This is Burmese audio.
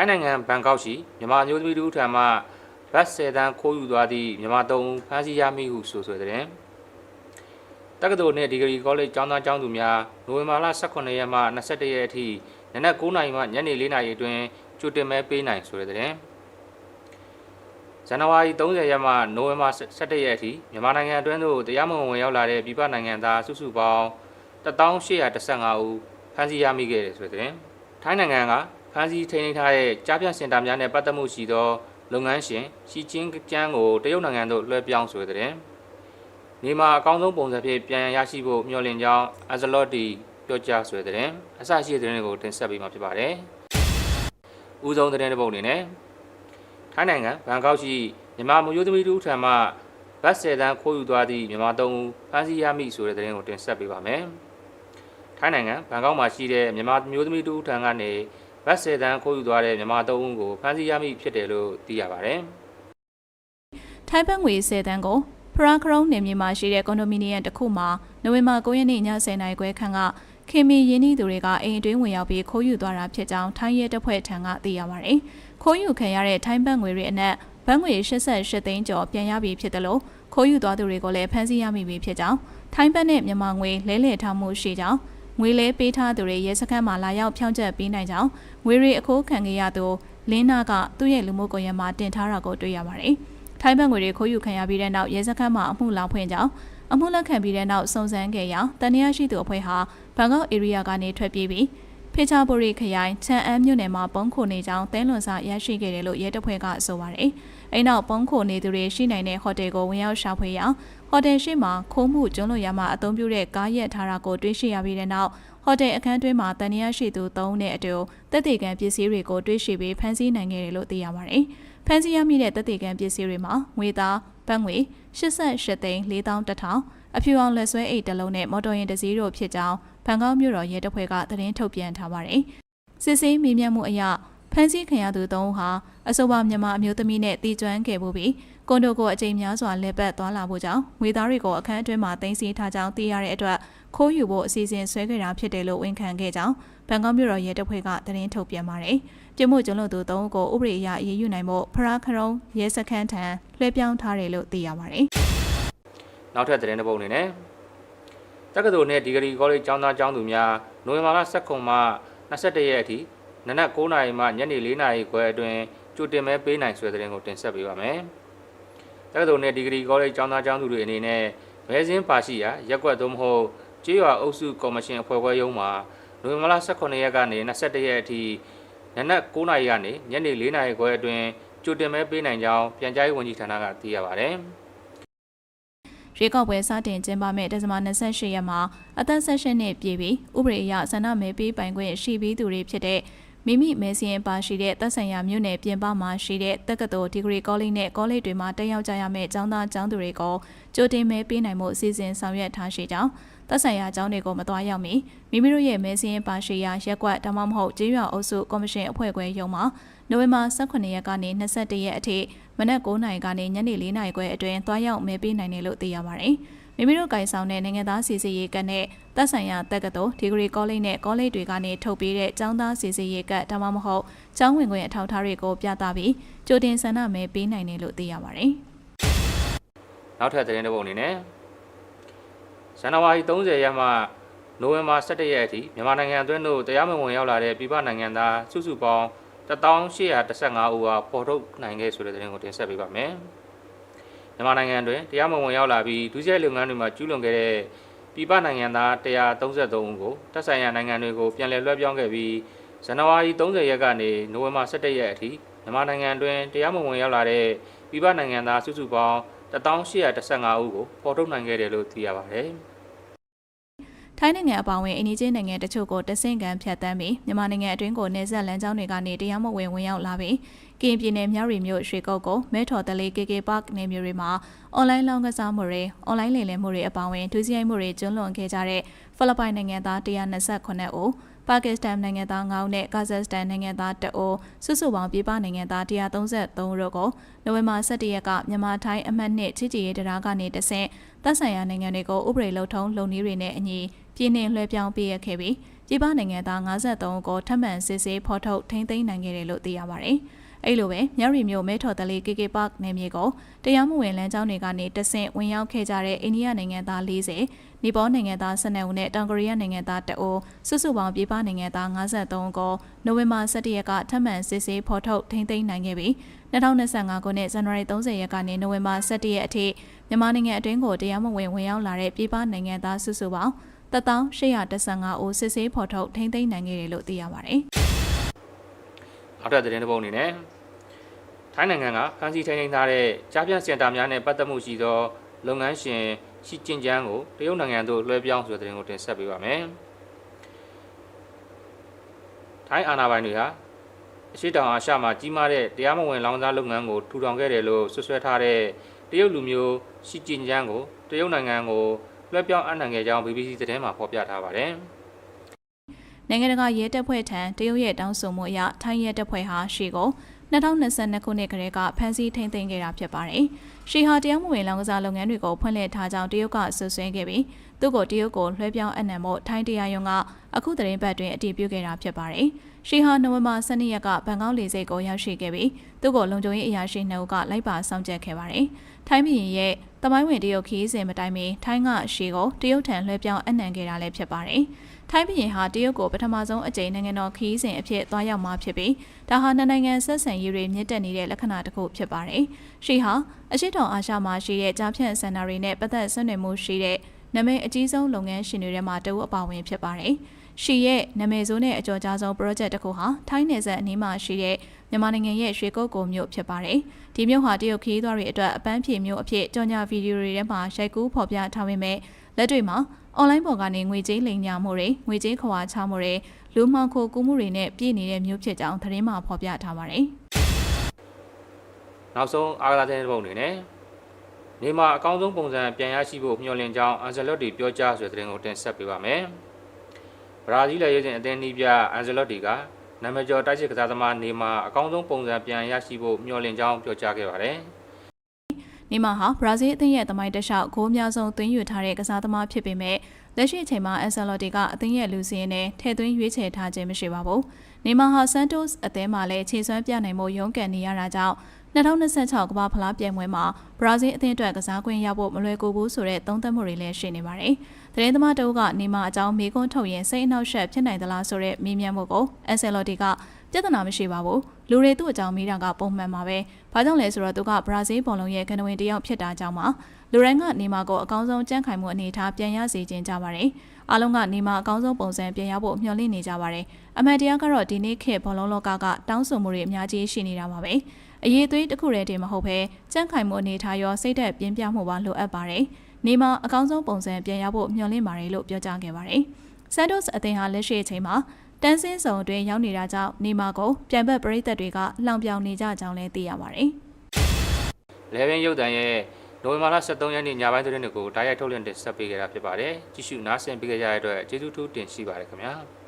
ထိုင်းနိုင်ငံဘန်ကောက်ရှိမြန်မာအမျိုးသမီးတို့ထံမှဘတ်10တန်းခိုးယူသွားသည့်မြန်မာသုံးဦးဖမ်းဆီးရမိဟုဆိုဆိုတဲ့တက္ကသိုလ်နှင့်ဒီဂရီကောလိပ်ကျောင်းသားကျောင်းသူများနိုဝင်ဘာလ18ရက်မှ21ရက်အထိနနက်9:00နာရီမှညနေ4:00နာရီအတွင်းကြိုတင်မဲပေးနိုင်ဆိုတဲ့တဲ့ဇန်နဝါရီ30ရက်မှနိုဝင်ဘာ17ရက်အထိမြန်မာနိုင်ငံအတွင်းသို့တရားမဝင်ဝင်ရောက်လာတဲ့ပြည်ပနိုင်ငံသားစုစုပေါင်း1815ဦးဖမ်းဆီးရမိခဲ့တယ်ဆိုတဲ့ထိုင်းနိုင်ငံက ဖမ်းဆီးထိန်းသိမ်းထားတဲ့ကြားပြန့်စင်တာများနဲ့ပတ်သက်မှုရှိသောလုပ်ငန်းရှင်ရှီချင်းကျန်းကိုတရုတ်နိုင်ငံသို့လွှဲပြောင်းဆိုတဲ့နေမှာအကောင်းဆုံးပုံစံဖြင့်ပြန်ရရှိဖို့မျှော်လင့်ကြောင်းအဇလော့တီပြောကြားဆိုတဲ့အစရှိတဲ့တဲ့ကိုတင်ဆက်ပေးမှာဖြစ်ပါတယ်။ဦးဆုံးတဲ့တဲ့ပုံအနေနဲ့ထိုင်းနိုင်ငံဘန်ကောက်ရှိမြန်မာမျိုးသမီးတို့ထံမှဘတ်10တန်းခိုးယူသွားသည့်မြန်မာသုံးဦးဖမ်းဆီးရမိဆိုတဲ့တဲ့ကိုတင်ဆက်ပေးပါမယ်။ထိုင်းနိုင်ငံဘန်ကောက်မှာရှိတဲ့မြန်မာမျိုးသမီးတို့ထံကနေ ဘတ်10တန်းခိုးယူသွားတဲ့မြန်မာသုံးဦးကိုဖမ်းဆီးရမိဖြစ်တယ်လို့သိရပါတယ်။ထိုင်းဘတ်ငွေ10တန်းကိုဖရာခရုံးနေမြေမှာရှိတဲ့ကွန်ဒိုမီနီယံတစ်ခုမှာနိုဝင်ဘာ9ရက်နေ့ည10:00နာရီခွဲခန့်ကခင်မီရင်းနှီးသူတွေကအိမ်အတွင်းဝင်ရောက်ပြီးခိုးယူသွားတာဖြစ်ကြောင်းထိုင်းရဲတပ်ဖွဲ့ထံကသိရပါတယ်။ခိုးယူခံရတဲ့ထိုင်းဘတ်ငွေတွေအနက်ဘတ်ငွေ88သိန်းကျော်ပြန်ရပြီဖြစ်တယ်လို့ခိုးယူသွားသူတွေကိုလည်းဖမ်းဆီးရမိပြီဖြစ်ကြောင်းထိုင်းဘတ်နဲ့မြန်မာငွေလဲလှယ်ထားမှုရှိကြောင်း ငွေလဲပေးထားသူတွေရဲစခန်းမှာလာရောက်ဖြောင်းချက်ပေးနိုင်ကြောင်းငွေတွေအခိုးခံခဲ့ရသူလင်းနာကသူ့ရဲ့လူမှုကွန်ရက်မှာတင်ထားတာကိုတွေ့ရပါတယ်။ထိုင်းဘတ်ငွေတွေခိုးယူခံရပြီးတဲ့နောက်ရဲစခန်းမှာအမှုလောင်ဖွင့်ကြောင်းအမှုလက်ခံပြီးတဲ့နောက်စုံစမ်းခဲ့ရာတန်ရရှိသူအဖွဲ့ဟာဘန်ကောက်ဧရိယာကနေထွက်ပြေးပြီး ဖေချာဘူရီခရိုင်ချန်အန်းမြို့နယ်မှာပုံခုနေကြောင်းသဲလွန်စာရရှိခဲ့တယ်လို့ရဲတပ်ဖွဲ့ကဆိုပါတယ်။အဲနောက်ပုံခုနေသူတွေရှိနိုင်တဲ့ဟိုတယ်ကိုဝင်ရောက်ရှာဖွေရာဟိုတယ်ရှိမှခိုးမှုကျွန်းလွန်ရမှာအသုံးပြုတဲ့ကားရက်ထားတာကိုတွေ့ရှိရပြီးတဲ့နောက်ဟိုတယ်အခန်းတွင်းမှာတန်ရရှိသူ၃ဦးနဲ့အတူတက်တေကန်ပစ္စည်းတွေကိုတွေ့ရှိပြီးဖမ်းဆီးနိုင်ခဲ့တယ်လို့သိရပါတယ်။ဖမ်းဆီးရမိတဲ့တက်တေကန်ပစ္စည်းတွေမှာငွေသားဘတ်ငွေ88သိန်း4000တထောင် အဖြူအောင်လက်ဆွဲအိတ်တစ်လုံးနဲ့မော်တော်ယာဉ်တစ်စီးတို့ဖြစ်ကြောင်းဘန်ကောက်မြို့တော်ရဲတပ်ဖွဲ့ကသတင်းထုတ်ပြန်ထားပါတယ်။စစ်ဆေးမေးမြန်းမှုအရဖမ်းဆီးခံရသူသုံးဦးဟာအဆိုပါမြန်မာအမျိုးသမီးနဲ့တီကျွမ်းခဲ့မှုပြီးကွန်ဒိုကိုအကြိမ်များစွာလက်ပတ်သွားလာဖို့ကြောင့်ငွေသားတွေကိုအခန်းအတွင်းမှာတင်စီထားကြောင်းသိရတဲ့အတွက်ခိုးယူဖို့အစီအစဉ်ဆွဲခဲ့တာဖြစ်တယ်လို့ဝန်ခံခဲ့ကြောင်းဘန်ကောက်မြို့တော်ရဲတပ်ဖွဲ့ကသတင်းထုတ်ပြန်ပါတယ်။ပြမှုကျွလွန်သူသုံးဦးကိုဥပဒေအရအရေးယူနိုင်ဖို့ဖရာခရုံးရဲစခန်းထံလွှဲပြောင်းထားတယ်လို့သိရပါတယ်။ နောက်ထပ်သတင်းတစ်ပုဒ်အနေနဲ့တက္ကသိုလ်နဲ့ဒီဂရီကောလိပ်ကျောင်းသားကျောင်းသူများနိုဝင်ဘာလ19မှ21ရက်အထိနနက်9:00နာရီမှညနေ4:00နာရီခွဲအတွင်းကြိုတင်မဲပေးနိုင်ဆွဲတဲ့သတင်းကိုတင်ဆက်ပေးပါမယ်။တက္ကသိုလ်နဲ့ဒီဂရီကောလိပ်ကျောင်းသားကျောင်းသူတွေအနေနဲ့မဲစင်းပါရှိရာရက်ကွက်သို့မဟုတ်ကျေးရွာအုပ်စုကော်မရှင်အဖွဲ့ခွဲရုံးမှာနိုဝင်ဘာလ18ရက်ကနေ21ရက်အထိနနက်9:00နာရီကနေညနေ4:00နာရီခွဲအတွင်းကြိုတင်မဲပေးနိုင်ကြောင်းပြန်ကြားရေးဝန်ကြီးဌာနကသိရပါတယ်။ ရွေးကောက်ပွဲစတင်ကျင်းပမဲ့ဒီဇင်ဘာ28ရက်မှာအသက်16နှစ်ပြည့်ပြီးဥပဒေအရဆန္ဒမဲပေးပိုင်ခွင့်ရှိပြီးသူတွေဖြစ်တဲ့မိမိမဲစင်းပါရှိတဲ့သက်ဆိုင်ရာမြို့နယ်ပြင်ပမှာရှိတဲ့တက္ကသိုလ်ဒီဂရီကောလိပ်နဲ့ကောလိပ်တွေမှာတက်ရောက်ကြရမယ့်ကျောင်းသားကျောင်းသူတွေကိုကြိုတင်မဲပေးနိုင်မှုအစီအစဉ်ဆောင်ရွက်ထားရှိကြောင်းသက်ဆိုင်ရာကျောင်းတွေကိုမတော်ရောက်မီမိမိတို့ရဲ့မဲစင်းပါရှိရာရက်ကွက်ဒါမှမဟုတ်ကျေးရွာအုပ်စုကော်မရှင်အဖွဲ့ခွဲရုံးမှာနိုဝင်ဘာ18ရက်ကနေ21ရက်အထိ မနက်9:00နာရီကနေညနေ4:00နာရီခွဲအတွင်းတွားရောက်မဲပေးနိုင်တယ်လို့သိရပါတယ်။မိမိတို့ကိုင်ဆောင်တဲ့နိုင်ငံသားစီစီရေးကတ်နဲ့သက်ဆိုင်ရာတက္ကသိုလ်ဒီဂရီကောလိပ်နဲ့ကောလိပ်တွေကနေထုတ်ပေးတဲ့ကျောင်းသားစီစီရေးကတ်ဒါမှမဟုတ်ကျောင်းဝင်ခွင့်အထောက်အထားတွေကိုပြသပြီးကြိုတင်ဆန္ဒမဲပေးနိုင်တယ်လို့သိရပါတယ်။နောက်ထပ်သတင်းတစ်ပုဒ်အနေနဲ့ဇန်နဝါရီ30ရက်မှနိုဝင်ဘာ17ရက်အထိမြန်မာနိုင်ငံအတွင်းသို့တရားမဝင်ရောက်လာတဲ့ပြည်ပနိုင်ငံသားစုစုပေါင်း 1815ဦးအားပေါ်ထုတ်နိုင်ခဲ့ဆိုတဲ့သတင်းကိုတင်ဆက်ပေးပါမယ်။မြန်မာနိုင်ငံတွင်တရားမဝင်ရောက်လာပြီးဒုစရိုက်လုပ်ငန်းတွေမှာကျူးလွန်ခဲ့တဲ့ပြည်ပနိုင်ငံသား133ဦးကိုတပ်ဆိုင်ရာနိုင်ငံတွေကိုပြန်လည်လွှဲပြောင်းခဲ့ပြီးဇန်နဝါရီ30ရက်ကနေနိုဝင်ဘာ17ရက်အထိမြန်မာနိုင်ငံတွင်တရားမဝင်ရောက်လာတဲ့ပြည်ပနိုင်ငံသားစုစုပေါင်း1815ဦးကိုပေါ်ထုတ်နိုင်ခဲ့တယ်လို့သိရပါတယ်။ ထိုင်းနိုင်ငံအပါအဝင်အိန္ဒိချင်းနိုင်ငံတချို့ကိုတဆင့်ကန်ဖြတ်တန်းပြီးမြန်မာနိုင်ငံအတွင်းကိုနေဆက်လမ်းကြောင်းတွေကနေတရားမဝင်ဝင်ရောက်လာပြီးကရင်ပြည်နယ်မြရီမြို့ရွှေကုတ်ကိုမဲထော်တလေး KK Park နေမျိုးတွေမှာအွန်လိုင်းလောင်းကစားမှုတွေအွန်လိုင်းလိမ်လည်မှုတွေအပါအဝင်ဒုစရိုက်မှုတွေကျွလွန်ခဲ့ကြတဲ့ဖိလစ်ပိုင်နိုင်ငံသား129ဦး ပါကစ္စတန်နိုင်ငံသား9ဦးနဲ့ကာဇက်စတန်နိုင်ငံသား2ဦးစုစုပေါင်းပြည်ပနိုင်ငံသား133ဦးတို့ကိုနိုဝင်ဘာ17ရက်ကမြန်မာထိုင်းအမှတ်2ချစ်ကြည်ရေးတရားကနေတဆင့်သက်ဆိုင်ရာနိုင်ငံတွေကိုဥပဒေလုံထုံးလုံနည်းတွေနဲ့အညီပြည်နှင်လွှဲပြောင်းပေးရခဲ့ပြီးပြည်ပနိုင်ငံသား53ဦးကိုထပ်မံစစ်ဆေးဖော်ထုတ်ထိန်းသိမ်းနိုင်ခဲ့တယ်လို့သိရပါတယ်။ အဲ့လိုပဲမြရီမျိုးမဲထော်တလီ KK Park နယ်မြေကိုတရားမဝင်လမ်းကြောင်းတွေကနေတဆင့်ဝင်ရောက်ခဲ့ကြတဲ့အိန္ဒိယနိုင်ငံသား40နီပေါနိုင်ငံသား12ဦးနဲ့တောင်ကိုရီးယားနိုင်ငံသား1ဦးစုစုပေါင်းပြည်ပနိုင်ငံသား53ဦးကိုနိုဝင်ဘာ17ရက်ကထပ်မံစစ်ဆေးဖော်ထုတ်ထိန်းသိမ်းနိုင်ခဲ့ပြီး2025ခုနှစ်ဇန်နဝါရီ30ရက်ကနေနိုဝင်ဘာ17ရက်အထိမြန်မာနိုင်ငံအတွင်းကိုတရားမဝင်ဝင်ရောက်လာတဲ့ပြည်ပနိုင်ငံသားစုစုပေါင်း1815ဦးစစ်ဆေးဖော်ထုတ်ထိန်းသိမ်းနိုင်ခဲ့တယ်လို့သိရပါတယ်။ နောက်ထပ်သတင်းတစ်ပုဒ်အနေနဲ့ထိုင်းနိုင်ငံကဖမ်းဆီးထိန်းသိမ်းထားတဲ့ကြားပြန့်စင်တာများနဲ့ပတ်သက်မှုရှိသောလုပ်ငန်းရှင်ရှိကျင်ကျန်းကိုတရုတ်နိုင်ငံသို့လွှဲပြောင်းဆိုတဲ့သတင်းကိုတင်ဆက်ပေးပါမယ်။ထိုင်းအာဏာပိုင်တွေဟာအရှိတောင်အာရှမှာကြီးမားတဲ့တရားမဝင်လောင်စာလုပ်ငန်းကိုထူထောင်ခဲ့တယ်လို့ဆွဆွဲထားတဲ့တရုတ်လူမျိုးရှိကျင်ကျန်းကိုတရုတ်နိုင်ငံကိုလွှဲပြောင်းအနှံခဲ့ကြောင်း BBC သတင်းမှာဖော်ပြထားပါတယ်။ နိုင်ငံတကာရဲတပ်ဖွဲ့ထံတရုတ်ရဲ့တောင်းဆိုမှုအရထိုင်းရဲတပ်ဖွဲ့ဟာရှီကို2022ခုနှစ်ကတည်းကဖမ်းဆီးထိန်းသိမ်းခဲ့တာဖြစ်ပါတယ်။ရှီဟာတရားမဝင်လောင်ကစားလုပ်ငန်းတွေကိုဖွင့်လှစ်ထားကြောင်းတရုတ်ကဆွဆွဲခဲ့ပြီးသူ့ကိုတရုတ်ကိုလွှဲပြောင်းအနှံဖို့ထိုင်းတရားရုံးကအခုသတင်းပတ်တွင်အတည်ပြုခဲ့တာဖြစ်ပါတယ်။ရှီဟာနိုဝင်ဘာ12ရက်ကဘန်ကောက်လေဆိပ်ကိုရောက်ရှိခဲ့ပြီးသူ့ကိုလုံခြုံရေးအရာရှိနှုတ်ကလိုက်ပါဆောင်ကျက်ခဲ့ပါတယ်။ ထိုင်းပြည်ရဲ့တမိုင်းဝင်တရုတ်ခီးစဉ်မတိုင်မီထိုင်းကရှီကိုတရုတ်ထံလွှဲပြောင်းအနှံခဲ့တာလည်းဖြစ်ပါတယ်။ထိုင်းပြည်ဟာတရုတ်ကိုပထမဆုံးအကြိမ်နိုင်ငံတော်ခီးစဉ်အဖြစ်သွားရောက်မှာဖြစ်ပြီးဒါဟာနှစ်နိုင်ငံဆက်ဆံရေးတွေမြင့်တက်နေတဲ့လက္ခဏာတစ်ခုဖြစ်ပါတယ်။ရှီဟာအရှိတောင်အာရှမှာရှိတဲ့ကြားဖြန့်စင်တာတွေနဲ့ပတ်သက်ဆွေးနွေးမှုရှိတဲ့နာမည်အကြီးဆုံးလုပ်ငန်းရှင်တွေထဲမှာတဦးအပါအဝင်ဖြစ်ပါတယ်။ ရှီရဲ့နာမည်ဆိုးနဲ့အကျော်ကြားဆုံး project တစ်ခုဟာထိုင်းနယ်စပ်အနီးမှာရှိတဲ့မြန်မာနိုင်ငံရဲ့ရွှေကုတ်ကိုမြို့ဖြစ်ပါတယ်။ဒီမြို့ဟာတရုတ်ခီးသွားတွေအတွက်အပန်းဖြေမြို့အဖြစ်ကြော်ညာဗီဒီယိုတွေထဲမှာရိုက်ကူးဖော်ပြထားပေမဲ့လက်တွေ့မှာအွန်လိုင်းပေါ်ကနေငွေကြေးလိမ်ညာမှုတွေငွေကြေးခွာချမှုတွေလူမှောင်ခိုကူးမှုတွေနဲ့ပြည့်နေတဲ့မြို့ဖြစ်ကြောင်းသတင်းမှာဖော်ပြထားပါတယ်နောက်ဆုံးအားကစားတဲ့ပုံအနေနဲ့နေမှာအကောင်းဆုံးပုံစံပြန်ရရှိဖို့မျှော်လင့်ကြောင်းအန်ဇယ်လော့တီပြောကြားဆိုတဲ့သတင်းကိုတင်ဆက်ပေးပါမယ်။ဘ ရာဇီးလက်ရွေးစင်အသင်းနီးပြအန်ဇယ်လော့တီကနာမည်ကျော်တိုက်စစ်ကစားသမားနေမှာအကောင်းဆုံးပုံစံပြန်ရရှိဖို့မျှော်လင့်ကြောင်းပြောကြားခဲ့ပါတယ်။။နေမာဟာဘရာဇီးအသင်းရဲ့တမိုင်းတစ်လျှောက်ဂိုးအများဆုံးသွင်းယူထားတဲ့ကစားသမားဖြစ်ပေမဲ့လက်ရှိအချိန်မှာအန်ဆယ်လော်တီကအသင်းရဲ့လူစင်းနဲ့ထည့်သွင်းရွေးချယ်ထားခြင်းမရှိပါဘူး။နေမာဟာဆန်တိုစ်အသင်းမှာလည်းခြေစွမ်းပြနိုင်မှုရုန်းကန်နေရတာကြောင့် 2026ကမ္ဘာဖလားပြိုင်ပွဲမှာဘရာဇီးအသင်းအတွက်ကစားကွင်းရဖို့မလွယ်ကူဘူးဆိုတဲ့သုံးသပ်မှုတွေလည်းရှိနေပါတယ်။သတင်းသမားတအုပ်ကနေမာအကြောင်းမေးခွန်းထုတ်ရင်စိတ်အနှောက်အယှက်ဖြစ်နိုင်သလားဆိုတဲ့မေးမြန်းမှုကိုအန်ဆယ်လော်တီကပြဿနာမရှိပါဘူးလူတွေသူ့အကြောင်းမိတာကပုံမှန်ပါပဲဘာကြောင့်လဲဆိုတော့သူကဘရာဇီးဘောလုံးရဲ့ကနဝင်တယောက်ဖြစ်တာကြောင့်ပါလူတိုင်းကနေမာကိုအကောင်းဆုံးကြန့်ခိုင်မှုအနေထားပြန်ရစေခြင်းကြပါတယ်အားလုံးကနေမာအကောင်းဆုံးပုံစံပြန်ရဖို့မျှော်လင့်နေကြပါတယ်အမှန်တရားကတော့ဒီနေ့ခေတ်ဘောလုံးလောကကတောင်းဆိုမှုတွေအများကြီးရှိနေတာပါပဲ အရေးသွေးတစ်ခုတည်းတည်းမဟုတ်ဘဲကြန့်ခိုင်မှုအနေထားရောစိတ်သက်ပြင်းပြမှုပါလိုအပ်ပါတယ်နေမာအကောင်းဆုံးပုံစံပြန်ရဖို့မျှော်လင့်ပါတယ်လို့ပြောကြားခဲ့ပါတယ်ဆန်တိုစ်အသင်းဟာလက်ရှိအချိန်မှာတန်းစင်းစုံအတွင်းရောက်နေတာကြောင့်နေမာကိုပြိုင်ဘက်ပရိသတ်တွေကလောင်ပြောင်နေကြကြောင်းလည်းသိရပါတယ်။လေဗင်းရုပ်တံရဲ့နိုဝင်ဘာလ23ရက်နေ့ညပိုင်းသတင်းတွေကိုတားရိုက်ထုတ်လွှင့်တင်ဆက်ပေးခဲ့တာဖြစ်ပါတယ်။ကြည့်ရှုနားဆင်ပေးကြတဲ့အတွက်ကျေးဇူးထူးတင်ရှိပါတယ်ခင်ဗျာ။